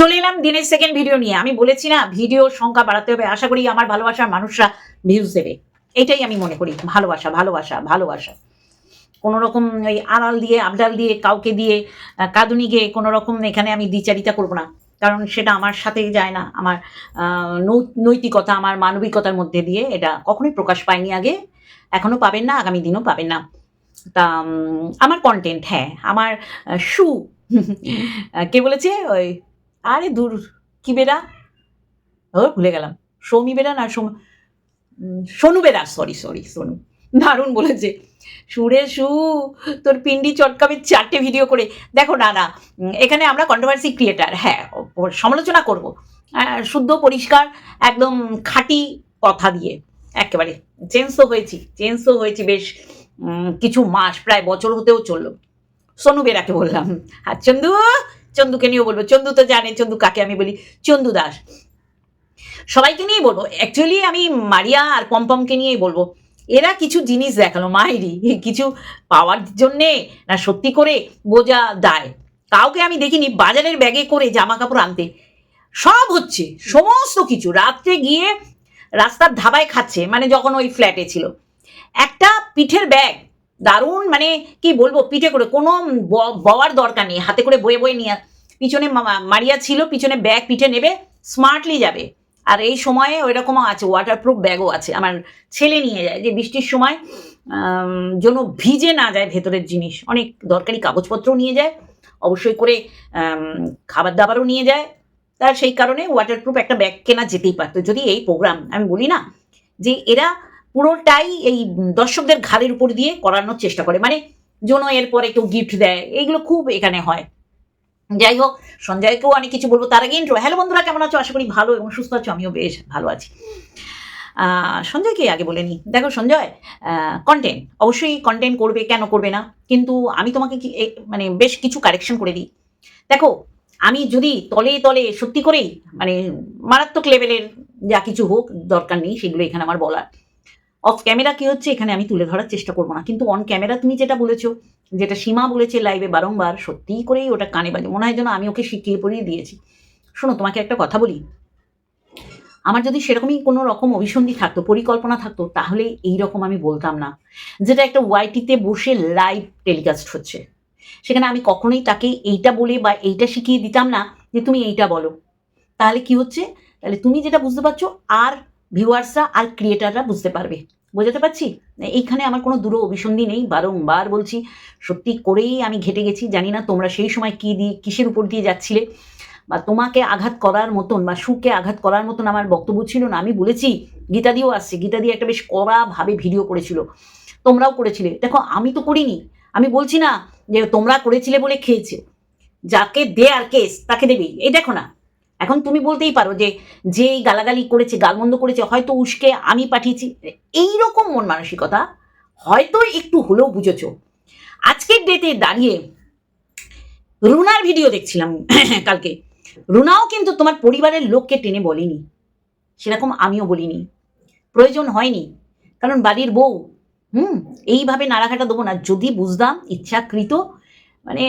চলে এলাম দিনের সেকেন্ড ভিডিও নিয়ে। আমি বলেছি না ভিডিও সংখ্যা বাড়াতে হবে। আশা করি আমার ভালোবাসার মানুষরা ভিউজ দেবে। এটাই আমি মনে করি। ভালোবাসা ভালোবাসা ভালোবাসা। কোনো রকম ওই আড়াল দিয়ে, আবডাল দিয়ে, কাউকে দিয়ে কাঁদুনি গিয়ে কোনো রকম এখানে আমি দ্বিচারিতা করব না। কারণ সেটা আমার সাথে যায় না। আমার নৈতিকতা, আমার মানবিকতার মধ্যে দিয়ে এটা কখনোই প্রকাশ পায়নি আগে। এখনও পাবেন না, আগামী দিনও পাবেন না। তা আমার কন্টেন্ট হ্যাঁ আমার শু কে বলেছে? ওই আরে দূর, কি বেড়া? ও ভুলে গেলাম। সৌমি বেড়া না সোম সোনু বেরা সরি সরি সোনু। দারুণ বলেছে। সুরে সু, তোর পিন্ডি চটকাবে চারটে ভিডিও করে। দেখো, না না এখানে আমরা কন্ট্রোভার্সি ক্রিয়েটার হ্যাঁ সমালোচনা করব। শুদ্ধ, পরিষ্কার, একদম খাঁটি কথা দিয়ে। একেবারে চেঞ্জ তো হয়েছি চেঞ্জ তো হয়েছি বেশ কিছু মাস, প্রায় বছর হতেও চলল। সোনু বেরাকে বললাম আর চন্দু! চন্দুকে নিয়েও বলব, চন্দু তো জানে, চন্দু কাকে আমি বলি? চন্দু দাস। সবাইকে নিয়েই বলব অ্যাকচুয়ালি আমি মারিয়া আর পম্পমকে নিয়েই বলব, এরা কিছু জিনিস দেখাল মায়েরই কিছু পাওয়ার জন্যে না সত্যি করে বোঝা দায়। কাউকে আমি দেখিনি, বাজারের ব্যাগে করে জামা কাপড় আনতে। সব হচ্ছে, সমস্ত কিছু, রাত্রে গিয়ে রাস্তার ধাবায় খাচ্ছে মানে যখন ওই ফ্ল্যাটে ছিল। একটা পিঠের ব্যাগ দারুণ মানে কি বলব, পিঠে করে, কোনো বওয়ার দরকার নেই, হাতে করে বয়ে বয়ে নিয়ে পিছনে মারিয়া ছিল, পিছনে ব্যাগ পিঠে নেবে স্মার্টলি যাবে। আর এই সময়ে ওই রকমও আছে ওয়াটারপ্রুফ ব্যাগও আছে। আমার ছেলে নিয়ে যায়, যে বৃষ্টির সময় যেন ভিজে না যায় ভেতরের জিনিস। অনেক দরকারি কাগজপত্রও নিয়ে যায়, অবশ্যই করে খাবার দাবারও নিয়ে যায়। তার সেই কারণে ওয়াটারপ্রুফ একটা ব্যাগ কেনা যেতেই পারতো। যদি এই প্রোগ্রাম আমি বলি না, যে এরা পুরোটাই এই দর্শকদের ঘাড়ের উপর দিয়ে করানোর চেষ্টা করে। মানে যেন এরপরে কেউ গিফট দেয়, এইগুলো খুব এখানে হয়। যাই হোক, সঞ্জয়কেও অনেক কিছু বলব। তার আগে ইন্ট্রো হ্যালো বন্ধুরা, কেমন আছো? আশা করি ভালো এবং সুস্থ আছো। আমিও বেশ ভালো আছি। সঞ্জয়কে আগে বলে নি। দেখো সঞ্জয় কন্টেন্ট অবশ্যই কন্টেন্ট করবে, কেন করবে না? কিন্তু আমি তোমাকে মানে বেশ কিছু কারেকশন করে দিই। দেখো, আমি যদি তলে তলে সত্যি করেই মানে মারাত্মক লেভেলের যা কিছু হোক দরকার নেই, সেগুলো এখানে আমার বলার। অফ ক্যামেরা কি হচ্ছে এখানে আমি তুলে ধরার চেষ্টা করব না। কিন্তু অন ক্যামেরা তুমি যেটা বলেছ, যেটা সীমা বলেছে লাইভে বারংবার, সত্যিই করেই ওটা কানে বাজে। মনে হয় যেন আমি ওকে শিখিয়ে পড়িয়ে দিয়েছি। শোনো, তোমাকে একটা কথা বলি। আমার যদি সেরকমই কোনো রকম অভিসন্ধি থাকতো, পরিকল্পনা থাকতো, তাহলে এই রকম আমি বলতাম না। যেটা একটা ওয়াইটিতে বসে লাইভ টেলিকাস্ট হচ্ছে। সেখানে আমি কখনোই তাকে এইটা বলে বা এইটা শিখিয়ে দিতাম না যে তুমি এইটা বলো। তাহলে কি হচ্ছে? তাহলে তুমি যেটা বুঝতে পারছ, আর ভিউয়ার্সরা আর ক্রিয়েটাররা বুঝতে পারবে। বোঝাতে পারছি? এইখানে আমার কোনো দূর অভিসন্ধি নেই, বারংবার বলছি, সত্যি করেই আমি ঘেটে গেছি, জানি না তোমরা সেই সময় কী দিয়ে, কিসের উপর দিয়ে যাচ্ছিলে, বা তোমাকে আঘাত করার মতন, বা সুখে আঘাত করার মতন আমার বক্তব্য ছিল না। আমি বলেছি, গীতা দিয়েও আসছে, গীতা দিয়ে একটা বেশ কড়াভাবে ভিডিও করেছিল, তোমরাও করেছিলে। দেখো, আমি তো করিনি। আমি বলছি না যে তোমরা করেছিলে বলে খেয়েছে। যাকে দে আর কেস, তাকে দেবেই। এই দেখো না এখন তুমি বলতেই পারো যে যেই গালাগালি করেছে গালমন্দ করেছে, হয়তো উস্কে আমি পাঠিয়েছি। এই রকম মন মানসিকতা হয়তো একটু হলেও বুঝেছ। আজকের ডেটে দাঁড়িয়ে রুনার ভিডিও দেখছিলাম কালকে। রুনাও কিন্তু তোমার পরিবারের লোককে টেনে বলিনি। সেরকম আমিও বলিনি। প্রয়োজন হয়নি। কারণ বাড়ির বউ, হুম, এইভাবে নাড়াঘাটা দেবো না। যদি বুঝতাম ইচ্ছাকৃত মানে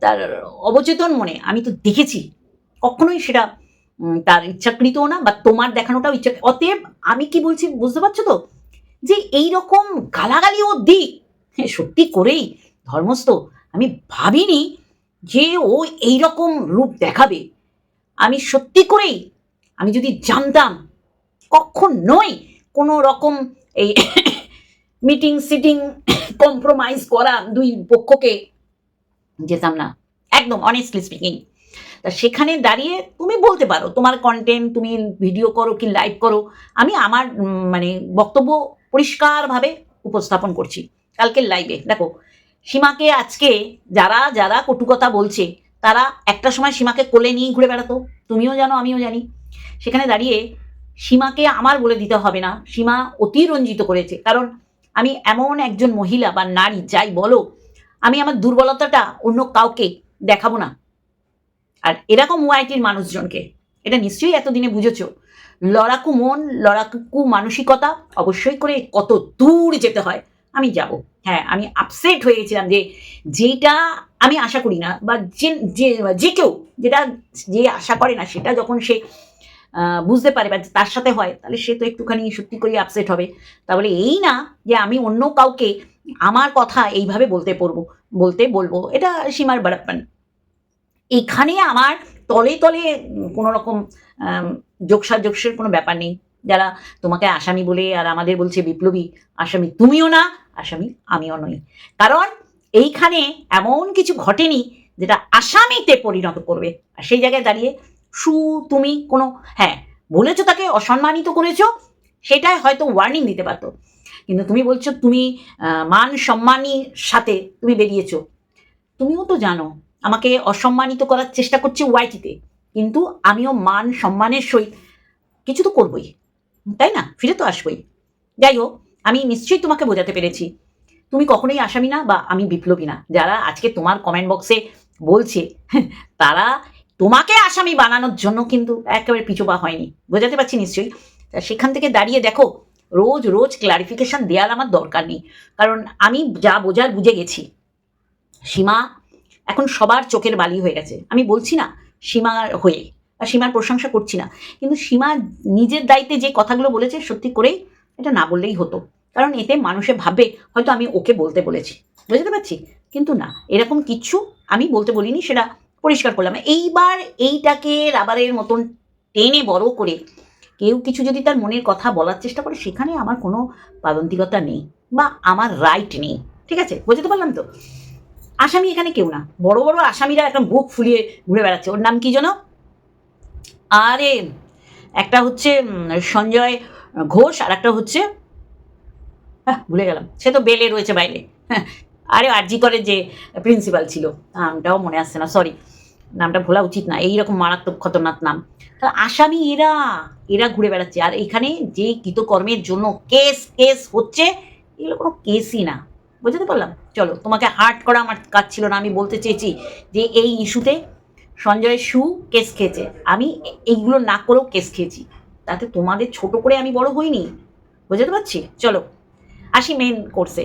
তার অবচেতন মনে, আমি তো দেখেছি। কখনোই সেটা তার ইচ্ছাকৃতও না বা তোমার দেখানোটাও ইচ্ছা অতএব আমি কি বলছি বুঝতে পারছ তো? যে এই রকম গালাগালি ও দিক হ্যাঁ, সত্যি করেই ধর্মস্থ। আমি ভাবিনি যে ও এই রকম রূপ দেখাবে। আমি সত্যি করেই আমি যদি জানতাম কখন নয় কোনো রকম এই মিটিং সিটিং কম্প্রোমাইজ করা দুই পক্ষকে যেতাম না। একদম অনেস্টলি স্পিকিং তা সেখানে দাঁড়িয়ে তুমি বলতে পারো, তোমার কন্টেন্ট তুমি ভিডিও করো কি লাইভ করো, আমি আমার মানে বক্তব্য পরিষ্কারভাবে উপস্থাপন করছি কালকের লাইভে দেখো, সীমাকে আজকে যারা যারা কটুকতা বলছে, তারা একটা সময় সীমাকে কোলে নিয়ে ঘুরে বেড়াতো, তুমিও জানো, আমিও জানি। সেখানে দাঁড়িয়ে সীমাকে আমার বলে দিতে হবে না, সীমা অতি রঞ্জিত করেছে। কারণ আমি এমন একজন মহিলা বা নারী, যাই বলো, আমি আমার দুর্বলতাটা অন্য কাউকে দেখাবো না। আর এরকম ওয়াইটির মানুষজনকে, এটা নিশ্চয়ই এতদিনে বুঝেছ? লড়াকু মন, লড়াকু মানসিকতা, অবশ্যই করে কত দূর যেতে হয়, আমি যাব। হ্যাঁ আমি আপসেট হয়ে গেছিলাম যে যেটা আমি আশা করি না, বা যে যে কেউ যেটা যে আশা করে না, সেটা যখন সে বুঝতে পারে বা তার সাথে হয়, তাহলে সে তো একটুখানি সত্যি করে আপসেট হবে। তাহলে এই না যে আমি অন্য কাউকে আমার কথা এইভাবে বলতে পড়ব, বলতে বলব, এটা সীমার বাড়াপ্পান এখানে আমার তলে তলে কোনো রকম যোগসাযোগসের কোনো ব্যাপার নেই। যারা তোমাকে আসামি বলে আর আমাদের বলছে বিপ্লবী, আসামি তুমিও না, আসামি আমিও নই। কারণ এইখানে এমন কিছু ঘটেনি যেটা আসামিতে পরিণত করবে। আর সেই জায়গায় দাঁড়িয়ে সু, তুমি কোনো হ্যাঁ বলেছ তাকে, অসম্মানিত করেছ, সেটাই হয়তো ওয়ার্নিং দিতে পারতো। কিন্তু তুমি বলছো তুমি মান সম্মানীর সাথে তুমি বেরিয়েছো। তুমিও তো জানো আমাকে অসম্মানিত করার চেষ্টা করছে ওয়াইটিতে কিন্তু আমিও মান সম্মানের সহিত কিছু তো করবই, তাই না? ফিরে তো আসবই। যাই হোক, আমি নিশ্চয়ই তোমাকে বোঝাতে পেরেছি। তুমি কখনোই আসামি না বা আমি বিপ্লবী না। যারা আজকে তোমার কমেন্ট বক্সে বলছে, তারা তোমাকে আসামি বানানোর জন্য কিন্তু একেবারে পিছুপা হয়নি। বোঝাতে পারছি নিশ্চয়ই? সেখান থেকে দাঁড়িয়ে দেখো, রোজ রোজ ক্লারিফিকেশন দেওয়ার আমার দরকার নেই। কারণ আমি যা বোঝার বুঝে গেছি, সীমা এখন সবার চোখের বালি হয়ে গেছে। আমি বলছি না সীমার হয়ে, বা সীমার প্রশংসা করছি না। কিন্তু সীমা নিজের দায়িত্বে যে কথাগুলো বলেছে, সত্যি করেই এটা না বললেই হতো। কারণ এতে মানুষে ভাববে, হয়তো আমি ওকে বলতে বলেছি। বুঝতে পারছি? কিন্তু না, এরকম কিচ্ছু আমি বলতে বলিনি, সেটা পরিষ্কার করলাম। এইবার এইটাকে রাবারের মতন টেনে বড় করে কেউ কিছু যদি তার মনের কথা বলার চেষ্টা করে, সেখানে আমার কোনো পাবন্দিকতা নেই, বা আমার রাইট নেই। ঠিক আছে? বুঝতে পারলাম তো? আসামি এখানে কেউ না। বড় বড় আসামিরা একদম বুক ফুলিয়ে ঘুরে বেড়াচ্ছে। ওর নাম কি যেন? আরে একটা হচ্ছে সঞ্জয় ঘোষ আর একটা হচ্ছে হ্যাঁ ভুলে গেলাম। সে তো বেলে রয়েছে বাইরে। হ্যাঁ, আরে আরজি করে যে প্রিন্সিপাল ছিল। নামটাও মনে আসছে না সরি নামটা ভোলা উচিত না এইরকম মারাত্মক খতরনাক নাম। তা আসামি এরা এরা ঘুরে বেড়াচ্ছে। আর এখানে যে কৃতকর্মের জন্য কেস কেস হচ্ছে এগুলো কোনো কেসই না। বুঝতে পারলাম? চলো, তোমাকে হার্ট করা আমার কাজ ছিল না, আমি বলতে চেয়েছি যে এই ইস্যুতে সঞ্জয় সু কেস খেয়েছে। আমি এইগুলো না করেও কেস খেয়েছি। তাতে তোমাদের ছোট করে আমি বড় হইনি। বুঝতে পারছি? চলো, আসি মেন কোর্সে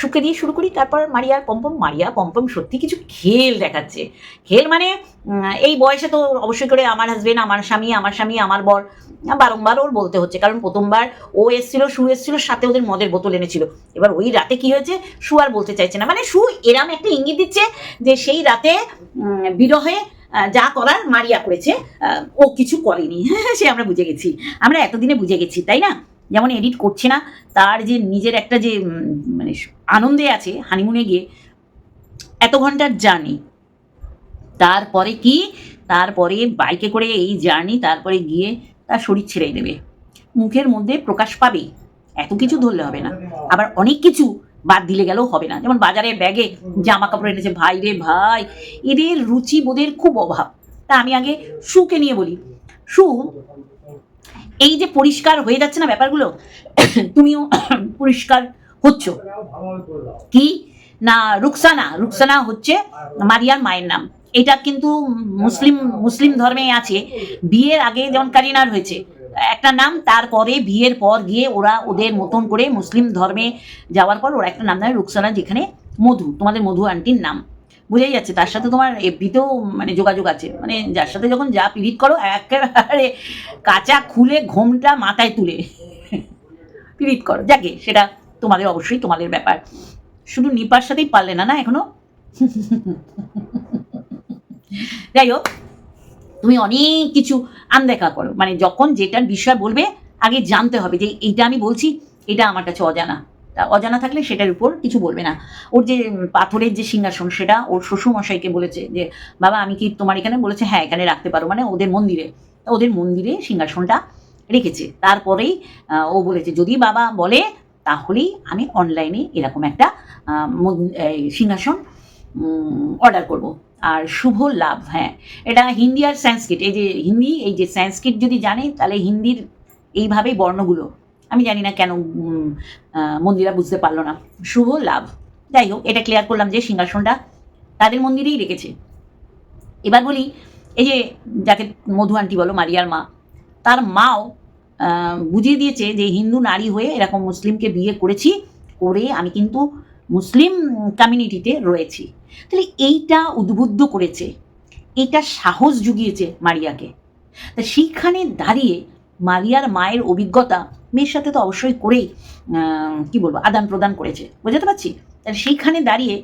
সুকে দিয়ে শুরু করি, তারপর মারিয়া পম্পম মারিয়া পম্পম সত্যি কিছু খেল দেখাচ্ছে। খেল মানে এই বয়সে তো অবশ্যই করে আমার হাজবেন্ড আমার স্বামী আমার স্বামী, আমার বর বারংবার ওর বলতে হচ্ছে। কারণ প্রথমবার ও এসছিল, সু এসছিল, সাথে ওদের মদের বোতল এনেছিল। এবার ওই রাতে কি হয়েছে? সু আর বলতে চাইছে না। মানে সু এরাম একটা ইঙ্গিত দিচ্ছে যে সেই রাতে বিরহে যা করার মারিয়া করেছে ও কিছু করেনি। সে আমরা বুঝে গেছি। আমরা এতদিনে বুঝে গেছি, তাই না? যেমন এডিট করছে না, তার যে নিজের একটা যে মানে আনন্দে আছে হানিমুনে গিয়ে, এত ঘণ্টার জার্নি তারপরে কি? তারপরে বাইকে করে এই জার্নি তারপরে গিয়ে তার শরীর ছেড়ে দেবে। মুখের মধ্যে প্রকাশ পাবে। এত কিছু ধরলে হবে না। আবার অনেক কিছু বাদ দিলে গেলেও হবে না। যেমন বাজারে ব্যাগে জামা কাপড় এনেছে, ভাই রে ভাই, এদের রুচি বোধের খুব অভাব। তা আমি আগে সুকে নিয়ে বলি। সু এই যে পরিষ্কার হয়ে যাচ্ছে না ব্যাপারগুলো, তুমিও পরিষ্কার হচ্ছ। কি? না, রুকসানা রুকসানা হচ্ছে মারিয়ার মায়ের নাম। এটা কিন্তু মুসলিম মুসলিম ধর্মে আছে। বিয়ের আগে যেমন কারিনার হয়েছে, একটা নাম, তারপরে বিয়ের পর গিয়ে ওরা ওদের মতন করে মুসলিম ধর্মে যাওয়ার পর ওরা একটা নাম দেয় রুকসানা, যেখানে মধু, তোমাদের মধু আন্টির নাম। বুঝেই যাচ্ছে, তার সাথে তোমার এফবিতেও মানে যোগাযোগ আছে। মানে যার সাথে যখন যা পিরিত করো, একেবারে কাঁচা খুলে ঘোমটা মাথায় তুলে পিরিত করো। যাকে, সেটা তোমাদের অবশ্যই তোমাদের ব্যাপার। শুধু নিপার সাথেই পারলে না না, এখনও? যাই হোক, তুমি অনেক কিছু আনদেখা করো। মানে যখন যেটার বিষয় বলবে, আগে জানতে হবে যে এইটা আমি বলছি, এটা আমার কাছে অজানা। তা অজানা থাকলে সেটার উপর কিছু বলবে না। ওর যে পাথরের যে সিংহাসন, সেটা ওর শ্বশুরমশাইকে বলেছে যে, বাবা, আমি কি তোমার এখানে? বলেছে হ্যাঁ এখানে রাখতে পারো। মানে ওদের মন্দিরে। ওদের মন্দিরে সিংহাসনটা রেখেছে। তারপরেই ও বলেছে, যদি বাবা বলে, তাহলেই আমি অনলাইনে এরকম একটা সিংহাসন অর্ডার করব। আর শুভ লাভ হ্যাঁ। এটা হিন্দি আর সংস্কৃত। এই যে হিন্দি, এই যে সংস্কৃত যদি জানে, তাহলে হিন্দির এইভাবেই বর্ণগুলো আমি জানি না কেন মন্দিরা বুঝতে পারল না। শুভ লাভ। যাই হোক, এটা ক্লিয়ার করলাম যে সিংহাসনটা তাদের মন্দিরেই রেখেছে। এবার বলি, এই যে যাকে মধু আন্টি বলো, মারিয়ার মা, তার মাও বুঝিয়ে দিয়েছে যে হিন্দু নারী হয়ে এরকম মুসলিমকে বিয়ে করেছি, করে আমি কিন্তু মুসলিম কমিউনিটিতে রয়েছি। তাহলে এইটা উদ্বুদ্ধ করেছে, এটা সাহস জুগিয়েছে মারিয়াকে। তা সেইখানে দাঁড়িয়ে মারিয়ার মায়ের অভিজ্ঞতা মেয়ের সাথে তো অবশ্যই করেই কি বলব, আদান প্রদান করেছে। বুঝতে পারছি? তাহলে সেইখানে দাঁড়িয়ে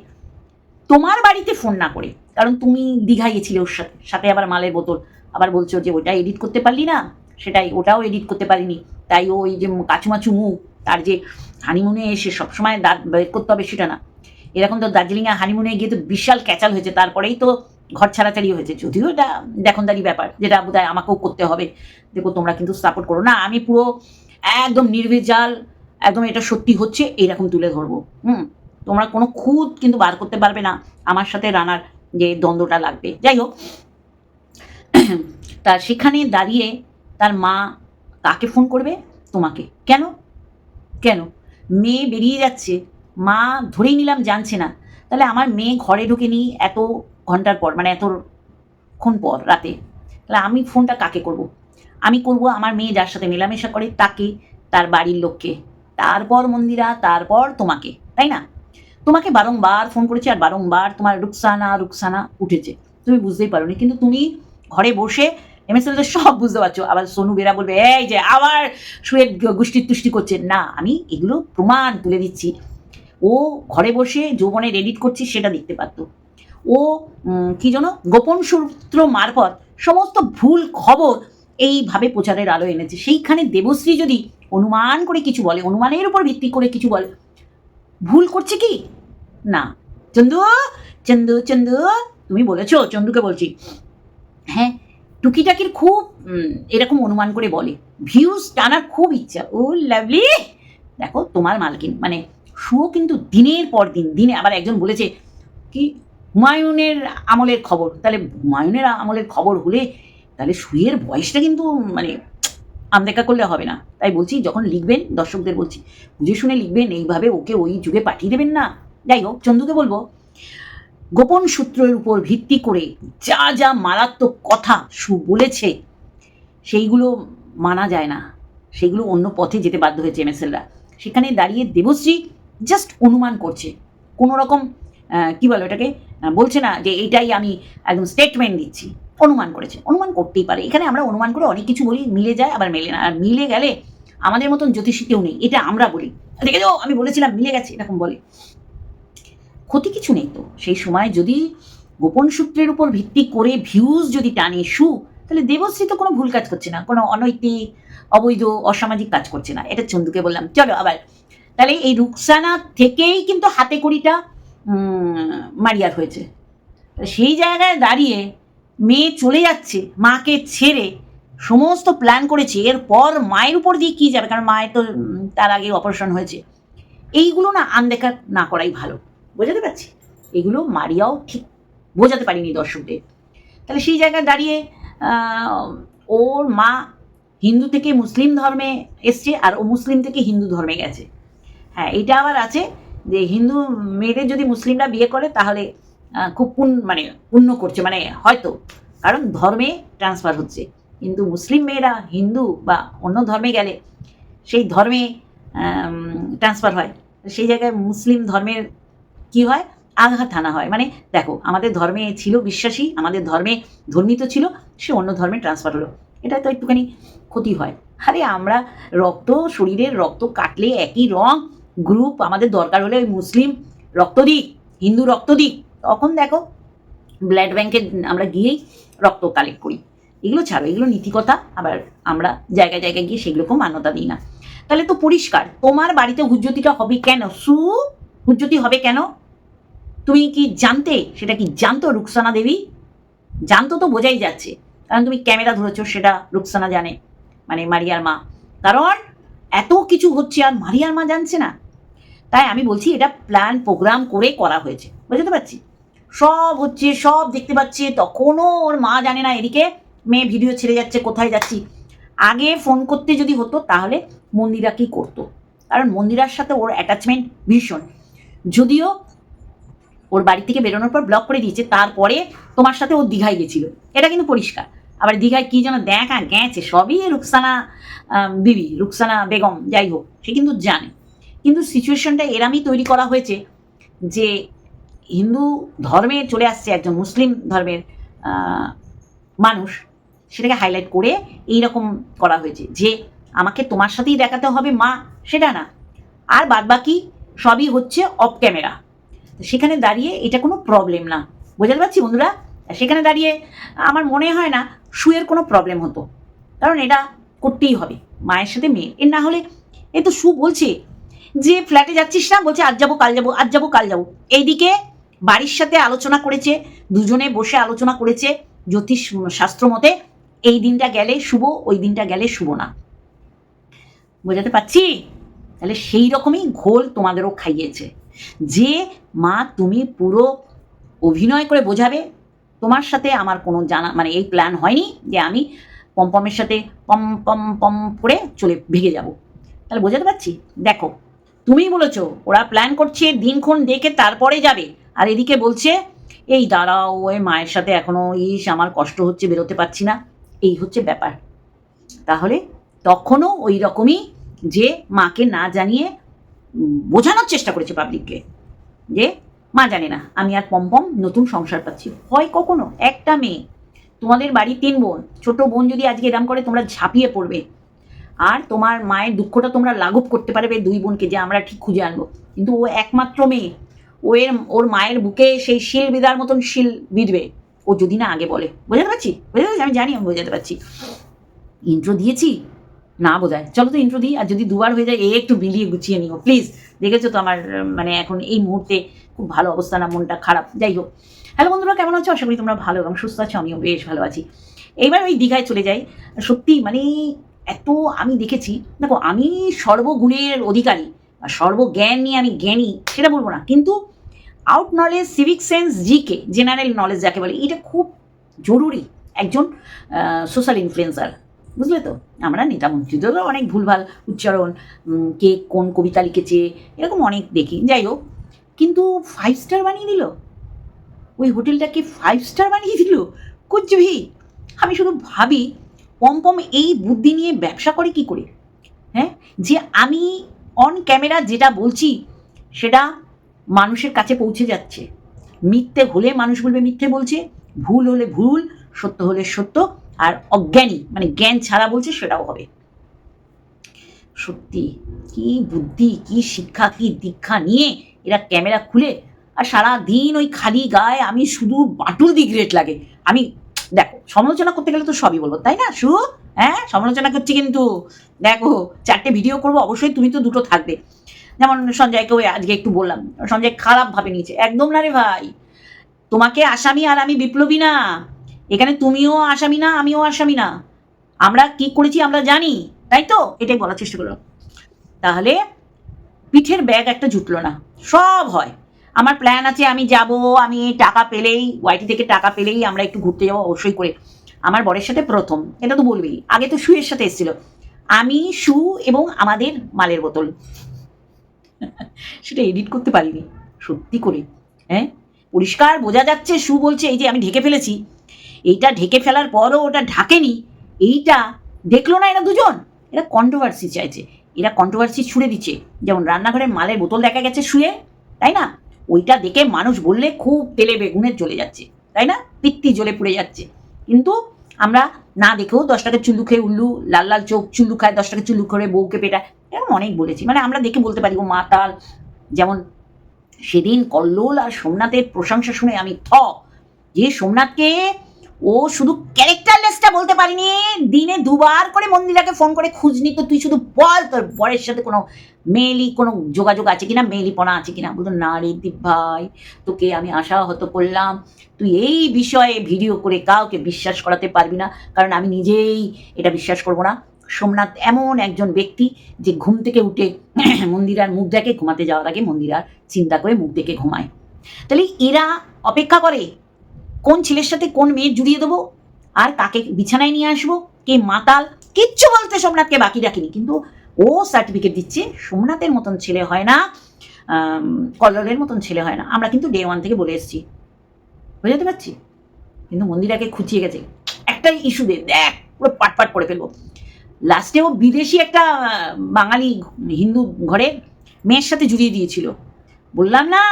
তোমার বাড়িতে ফোন না করে, কারণ তুমি দীঘা গেছিলে ওর সাথে সাথে আবার মালের বোতল, আবার বলছো যে ওটা এডিট করতে পারলি না? সেটাই, ওটাও এডিট করতে পারিনি। তাই ওই যে কাচুমাচু মুখ, তার যে হানিমুনে এসে সবসময় দাঁত বের করতে হবে সেটা না। এরকম তো দার্জিলিংয়ে হানিমুনে গিয়ে তো বিশাল ক্যাচাল হয়েছে, তারপরেই তো ঘর ছাড়াছাড়ি হয়েছে। যদিও এটা দেখনদারি ব্যাপার, যেটা বোধহয় আমাকেও করতে হবে। দেখো, তোমরা কিন্তু সাপোর্ট করো। না, আমি পুরো একদম নির্ভেজাল একদম এটা সত্যি হচ্ছে, এইরকম তুলে ধরবো। হুম? তোমরা কোনো খুদ কিন্তু বার করতে পারবে না, আমার সাথে রানার যে দ্বন্দ্বটা লাগবে। যাই হোক তা সেখানে দাঁড়িয়ে তার মা কাকে ফোন করবে? তোমাকে। কেন? কেন? মেয়ে বেরিয়ে যাচ্ছে, মা ধরেই নিলাম জানছে না। তাহলে আমার মেয়ে ঘরে ঢুকে নি এত ঘণ্টার পর মানে এতক্ষণ পর, রাতে। তাহলে আমি ফোনটা কাকে করব। আমি করব আমার মেয়ে যার সাথে মেলামেশা করে, তাকে, তার বাড়ির লোককে। তারপর মন্দিরা, তারপর তোমাকে, তাই না? তোমাকে বারংবার ফোন করেছি আর বারংবার তোমার রুকসানা রুকসানা উঠেছে। তুমি বুঝতেই পারোনি, কিন্তু তুমি ঘরে বসে এমএসএল সব বুঝতে পারছ। আবার সোনু বেরা বলবে, এই যে আবার শুয়ে গুষ্টি তুষ্টি করছে। না, আমি এগুলো প্রমাণ তুলে দিচ্ছি। ও ঘরে বসে যৌবনের এডিট করছে, সেটা দেখতে পারতো। ও কি যেন, গোপন সূত্র মারফত সমস্ত ভুল খবর এইভাবে প্রচারের আলো এনেছে। সেইখানে দেবশ্রী যদি অনুমান করে কিছু বলে, অনুমানের উপর ভিত্তি করে কিছু বলে, ভুল করছে কি? না। চন্দু চন্দু চন্দু, তুমি বলেছ, চন্দুকে বলছি। হ্যাঁ টুকিটাকির খুব এরকম অনুমান করে বলে। ভিউজ টানার খুব ইচ্ছা। ও লাভলি! দেখো, তোমার মালকিন। মানে শুও কিন্তু দিনের পর দিন, দিনে আবার একজন বলেছে, কি, হুমায়ুনের আমলের খবর। তাহলে হুমায়ুনের আমলের খবর হলে তাহলে শুয়ের বয়সটা কিন্তু মানে আনদেখা করলে হবে না। তাই বলছি যখন লিখবেন দর্শকদের বলছি বুঝে শুনে লিখবেন এইভাবে ওকে ওই যুগে পাঠিয়ে দেবেন না। যাই হোক চন্দুকে বলব গোপন সূত্রের উপর ভিত্তি করে যা যা মারাত্মক কথা সু বলেছে সেইগুলো মানা যায় না। সেগুলো অন্য পথে যেতে বাধ্য হয়েছে এমএসএলরা। সেখানে দাঁড়িয়ে দেবশ্রী জাস্ট অনুমান করছে। কোনো রকম কি বলে আহ, বলছে না যে এইটাই আমি একদম স্টেটমেন্ট দিচ্ছি। অনুমান করেছে। অনুমান করতেই পারে। এখানে আমরা অনুমান করে অনেক কিছু বলি, মিলে যায়, আবার মেলে না। আর মিলে গেলে আমাদের মতন জ্যোতিষী কেউ নেই। এটা আমরা বলি। দেখে যাও, আমি বলেছিলাম, মিলে গেছে, এরকম বলে। ক্ষতি কিছু নেই তো। সেই সময় যদি গোপন সূত্রের উপর ভিত্তি করে ভিউজ যদি টানে সু, তাহলে দেবশ্রী তো কোনো ভুল কাজ করছে না। কোনো অনৈতিক, অবৈধ, অসামাজিক কাজ করছে না। এটা চন্দুকে বললাম। চলো আবার। তাহলে এই রুকসানা থেকেই কিন্তু হাতে কড়িটা মারিয়ার হয়েছে। সেই জায়গায় দাঁড়িয়ে মেয়ে চলে যাচ্ছে মাকে ছেড়ে। সমস্ত প্ল্যান করেছে এরপর মায়ের উপর দিয়ে কি যাবে? কারণ মায়ের তো তার আগে অপারেশন হয়েছে। এইগুলো না আনদেখা না করাই ভালো। বোঝাতে পারছি? এগুলো মারিয়াও ঠিক বোঝাতে পারিনি দর্শকদের। তাহলে সেই জায়গায় দাঁড়িয়ে ওর মা হিন্দু থেকে মুসলিম ধর্মে এসছে আর ও মুসলিম থেকে হিন্দু ধর্মে গেছে। হ্যাঁ এটা আবার আছে যে হিন্দু মেয়েদের যদি মুসলিমরা বিয়ে করে তাহলে খুব মানে পুণ্য করছে। মানে হয়তো, কারণ ধর্মে ট্রান্সফার হচ্ছে। কিন্তু মুসলিম মেয়েরা, হিন্দু বা অন্য ধর্মে গেলে সেই ধর্মে ট্রান্সফার হয়। সেই জায়গায় মুসলিম ধর্মের কি হয়? আঘাত হানা হয়। মানে দেখো, আমাদের ধর্মে ছিল বিশ্বাসী, আমাদের ধর্মে ধর্মিত ছিল, সে অন্য ধর্মে ট্রান্সফার হলো। এটা তো একটুখানি ক্ষতি হয়। আরে আমরা রক্ত, শরীরের রক্ত কাটলে একই রং গ্রুপ আমাদের দরকার হলে ওই মুসলিম রক্ত দিক, হিন্দু রক্ত দিক। তখন দেখো ব্লাড ব্যাংকে আমরা গিয়েই রক্ত কালেক্ট করি। এগুলো ছাড়ো, এগুলো নীতিকথা, আবার আমরা জায়গায় জায়গায় গিয়ে সেগুলোকেও মান্যতা দিই না। তাহলে তো পরিষ্কার, তোমার বাড়িতে হুজ্জতিটা হবে কেন? সু, হুজ্জতি হবে কেন? তুমি কি জানতে, সেটা কি জানতো রুকসানা দেবী? জানতো তো বোঝাই যাচ্ছে। কারণ তুমি ক্যামেরা ধরেছো, সেটা রুকসানা জানে মানে মারিয়ার মা। কারণ এত কিছু হচ্ছে আর মারিয়ার মা জানছে না। তাই আমি বলছি, এটা প্ল্যান প্রোগ্রাম করে করা হয়েছে। বুঝতে পারছি? সব হচ্ছে, সব দেখতে পাচ্ছে। তখনও ওর মা জানে না, এদিকে মেয়ে ভিডিও ছেড়ে যাচ্ছে, কোথায় যাচ্ছি। আগে ফোন করতে যদি হতো, তাহলে মন্দিরা কি করতো? কারণ মন্দিরার সাথে ওর অ্যাটাচমেন্ট ভীষণ। যদিও ওর বাড়ি থেকে বেরোনোর পর ব্লক করে দিয়েছে, তারপরে তোমার সাথে ও দীঘায় গেছিল। এটা কিন্তু পরিষ্কার। আবার দীঘায় কি যেন দেখা গেছে, সবই রুকসানা বিবি, রুকসানা বেগম, যাই হোক, সে কিন্তু জানে। কিন্তু সিচুয়েশনটা এরামই তৈরি করা হয়েছে যে হিন্দু ধর্মে চলে আসছে একজন মুসলিম ধর্মের মানুষ, সেটাকে হাইলাইট করে এই রকম করা হয়েছে যে আমাকে তোমার সাথেই দেখাতে হবে, মা, সেটা না। আর বাদবাকি সবই হচ্ছে অফ ক্যামেরা সেখানে দাঁড়িয়ে এটা কোনো প্রবলেম না। বোঝাতে পারছি বন্ধুরা? সেখানে দাঁড়িয়ে আমার মনে হয় না শুয়ের কোনো প্রবলেম হতো। কারণ এটা করতেই হবে, মায়ের সাথে মেয়ে। এর না হলে এ তো সু বলছে যে ফ্ল্যাটে যাচ্ছিস না, বলছে আজ যাব, কাল যাব, আজ যাব, কাল যাব। এইদিকে বাড়ির সাথে আলোচনা করেছে, দুজনে বসে আলোচনা করেছে জ্যোতিষ শাস্ত্র মতে, এই দিনটা গেলে শুভ, ওই দিনটা গেলে শুভ না। বোঝাতে পারছি? তাহলে সেই রকমই ঘোল তোমাদেরও খাইয়েছে। যে, মা তুমি পুরো অভিনয় করে বোঝাবে, তোমার সাথে আমার কোনো জানা মানে এই প্ল্যান হয়নি যে আমি পমপমের সাথে পম পম পম করে চলে ভেঙে যাব। তাহলে বোঝাতে পারছি? দেখো তুমিই বলেছ, ওরা প্ল্যান করছে দিনক্ষণ দেখে তারপরে যাবে। আর এদিকে বলছে, এই দাঁড়াও, ওই মায়ের সাথে এখনও ইস, আমার কষ্ট হচ্ছে, বেরোতে পারছি না। এই হচ্ছে ব্যাপার। তাহলে তখনও ওই রকমই যে মাকে না জানিয়ে বোঝানোর চেষ্টা করেছে পাবলিককে যে মা জানে না, আমি আর পম্পম নতুন সংসার পাচ্ছি। হয় কখনো, একটা মেয়ে, তোমাদের বাড়ি তিন বোন, ছোট বোন যদি আজকে এরম করে তোমরা ঝাঁপিয়ে পড়বে আর তোমার মায়ের দুঃখটা তোমরা লাঘব করতে পারবে দুই বোনকে যে আমরা ঠিক খুঁজে আনব। কিন্তু ও একমাত্র মেয়ে। ও এর, ওর মায়ের বুকে সেই শিল বিদার মতন শিল বিঁধবে। ও যদি না আগে বলে। বোঝাতে পারছি? বোঝাতে পারছি? আমি জানি, আমি বোঝাতে পারছি। ইন্ট্রো দিয়েছি? না বোঝায় চলো তো ইন্ট্রো দিই, আর যদি দুবার হয়ে যায়, এ একটু মিলিয়ে গুছিয়ে নিও। প্লিজ দেখেছ তো আমার মানে এখন এই মুহূর্তে খুব ভালো অবস্থা না, মনটা খারাপ। যাই হোক। হ্যালো বন্ধুরা, কেমন আছো? আশা করি তোমরা ভালো এবং সুস্থ আছো, আমিও বেশ ভালো আছি। এইবার ওই দীঘায় চলে যাই। সত্যি মানে এত আমি দেখেছি, দেখো আমি সর্বগুণের অধিকারী সর্বজ্ঞান নিয়ে আমি জ্ঞানী, সেটা বলব না। কিন্তু out knowledge civic sense GK general knowledge যাকে বলে, এটা খুব জরুরি একজন সোশ্যাল ইনফ্লুয়েন্সার বুঝলে তো? আমরা নেতা মন্ত্রীদেরও অনেক ভুলভাল উচ্চারণ কে কোন কবিতা লিখেছে, এরকম অনেক দেখি, যাই হোক। কিন্তু ফাইভ স্টার বানিয়ে দিল? ওই হোটেলটাকে ফাইভ স্টার বানিয়ে দিল? কুচভি আমি শুধু ভাবি পমপম এই বুদ্ধি নিয়ে ব্যবসা করে কি করে? হ্যাঁ? যে আমি অন ক্যামেরা যেটা বলছি, সেটা মানুষের কাছে পৌঁছে যাচ্ছে। মিথ্যে হলে মানুষ বলবে মিথ্যে বলছে, ভুল হলে ভুল, সত্য হলে সত্য, আর অজ্ঞানী মানে জ্ঞান ছাড়া বলছে সেটাও হবে। সত্যি, কি বুদ্ধি, কি শিক্ষা, কি দীক্ষা নিয়ে এরা ক্যামেরা খুলে, আর সারা দিন ওই খালি গায়ে আমি শুধু বাটুল দিক রেট লাগে। আমি দেখো, সমালোচনা করতে গেলে তো সবই বলব, তাই না শু হ্যাঁ সমালোচনা করছি কিন্তু, দেখো, চারটে ভিডিও করব, অবশ্যই তুমি তো দুটো থাকবে। যেমন সঞ্জয়কেও আজকে একটু বললাম, সঞ্জয় খারাপ ভাবে নিয়েছে, একদম না রে ভাই। তোমাকে আসামি আর আমি বিপ্লবী না। এখানে তুমিও আসামি না, আমিও আসামি না। আমরা কি করেছি আমরা জানি, তাই তো? এটাই বলার চেষ্টা করলাম। তাহলে পিঠের ব্যাগ একটা জুটলো না, সব হয়। আমার প্ল্যান আছে, আমি যাব, আমি টাকা পেলেই ওয়াইটি থেকে টাকা পেলেই আমরা একটু ঘুরতে যাব, অবশ্যই করে। আমার বরের সাথে প্রথম, এটা তো বলবি আগে তো শুয়ের সাথে এসেছিল। আমি শু এবং আমাদের মালের বোতল। সেটা এডিট করতে পারিনি, সত্যি করে। হ্যাঁ? পরিষ্কার বোঝা যাচ্ছে শু বলছে, এই যে আমি ঢেকে ফেলেছি। এইটা ঢেকে ফেলার পরও ওটা ঢাকেনি, এইটা দেখল না এরা দুজন? এরা কন্ট্রোভার্সি চাইছে। এরা কন্ট্রোভার্সি ছুড়ে দিচ্ছে। যেমন রান্নাঘরের মালের বোতল দেখা গেছে শুয়ে তাই না? ওইটা দেখে মানুষ বললে খুব তেলে বেগুনে চলে যাচ্ছে, তাই না? পিত্তি জ্বলে পুড়ে যাচ্ছে। কিন্তু আমরা না দেখেও দশ টাকা চুল্লু খেয়ে উল্লু, লাল লাল চোখ চুল্লু খায়, দশ টাকা চুল্লু করে বউকে পেটা, এরকম অনেক বলেছি। মানে আমরা দেখে বলতে পারি, ও মাতাল যেমন সেদিন কল্লোল আর সোমনাথের প্রশংসা শুনে আমি থ, যে সোমনাথকে ও শুধু ক্যারেক্টারলেসটা বলতে পারিনি, দিনে দুবার করে মন্দিরাকে ফোন করে খুঁজ নিত, তুই শুধু বল তোর বরের সাথে কোনো মেয়েলি কোনো যোগাযোগ আছে কিনা, মেয়েলিপনা আছে কিনা? বলতো, না রে দীপ ভাই, তোকে আমি আশাহত করলাম। তুই এই বিষয়ে ভিডিও করে কাউকে বিশ্বাস করাতে পারবি না, কারণ আমি নিজেই এটা বিশ্বাস করব না। সোমনাথ এমন একজন ব্যক্তি যে ঘুম থেকে উঠে মন্দিরার মুখ দেখে ঘুমাতে যাওয়ার আগে মন্দিরার চিন্তা করে মুখ দেখে ঘুমায়। তাহলে এরা অপেক্ষা করে কোন ছেলের সাথে কোন মেয়ে জুড়িয়ে দেবো? আর কাকে বিছানায় নিয়ে আসব? কে মাতাল? কিচ্ছু বলতে সোমনাথকে বাকি রাখিনি। কিন্তু ও সার্টিফিকেট দিচ্ছে, সোমনাথের মতন ছেলে হয় না কল্লোলের মতন ছেলে হয় না। আমরা কিন্তু ডে ওয়ান থেকে বলে এসেছি। বুঝতে পারছি? কিন্তু মন্দিরাকে খুঁচিয়ে গেছে। একটা ইস্যু দে দেখ, পুরো পাট পাট করে ফেলব। লাস্টে ও বিদেশি একটা বাঙালি হিন্দু ঘরে মেয়ের সাথে জুড়িয়ে দিয়েছিল। বললাম না,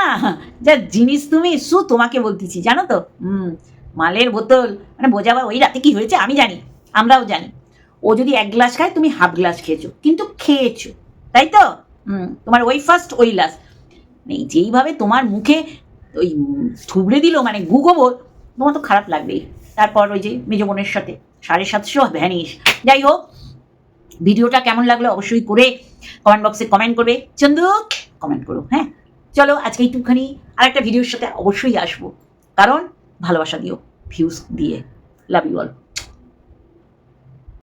যা জিনিস তুমি সু, তোমাকে বলতেছি, জানো তো? হুম, মালের বোতল মানে বোঝাবা ওই রাতে কি হয়েছে আমি জানি, আমরাও জানি। ও যদি এক গ্লাস খায়, তুমি হাফ গ্লাস খেয়েছো, কিন্তু খেয়েছো, তাই তো? হুম, তোমার ওই ফার্স্ট ওই লাস্ট এই যেইভাবে তোমার মুখে ওই থুবড়ে দিল মানে গু গোবর, তোমার তো খারাপ লাগবেই। তারপর ওই যে মেজ বোনের সাথে, সাড়ে সাতশো ভ্যানিস যাই হোক, ভিডিওটা কেমন লাগল অবশ্যই করে কমেন্ট বক্সে কমেন্ট করবে। চন্দুক কমেন্ট করো হ্যাঁ? চলো আজকে একটুখানি আর একটা ভিডিওর সাথে অবশ্যই আসব। কারণ ভালোবাসা দিও ভিউজ দিয়ে। Love you all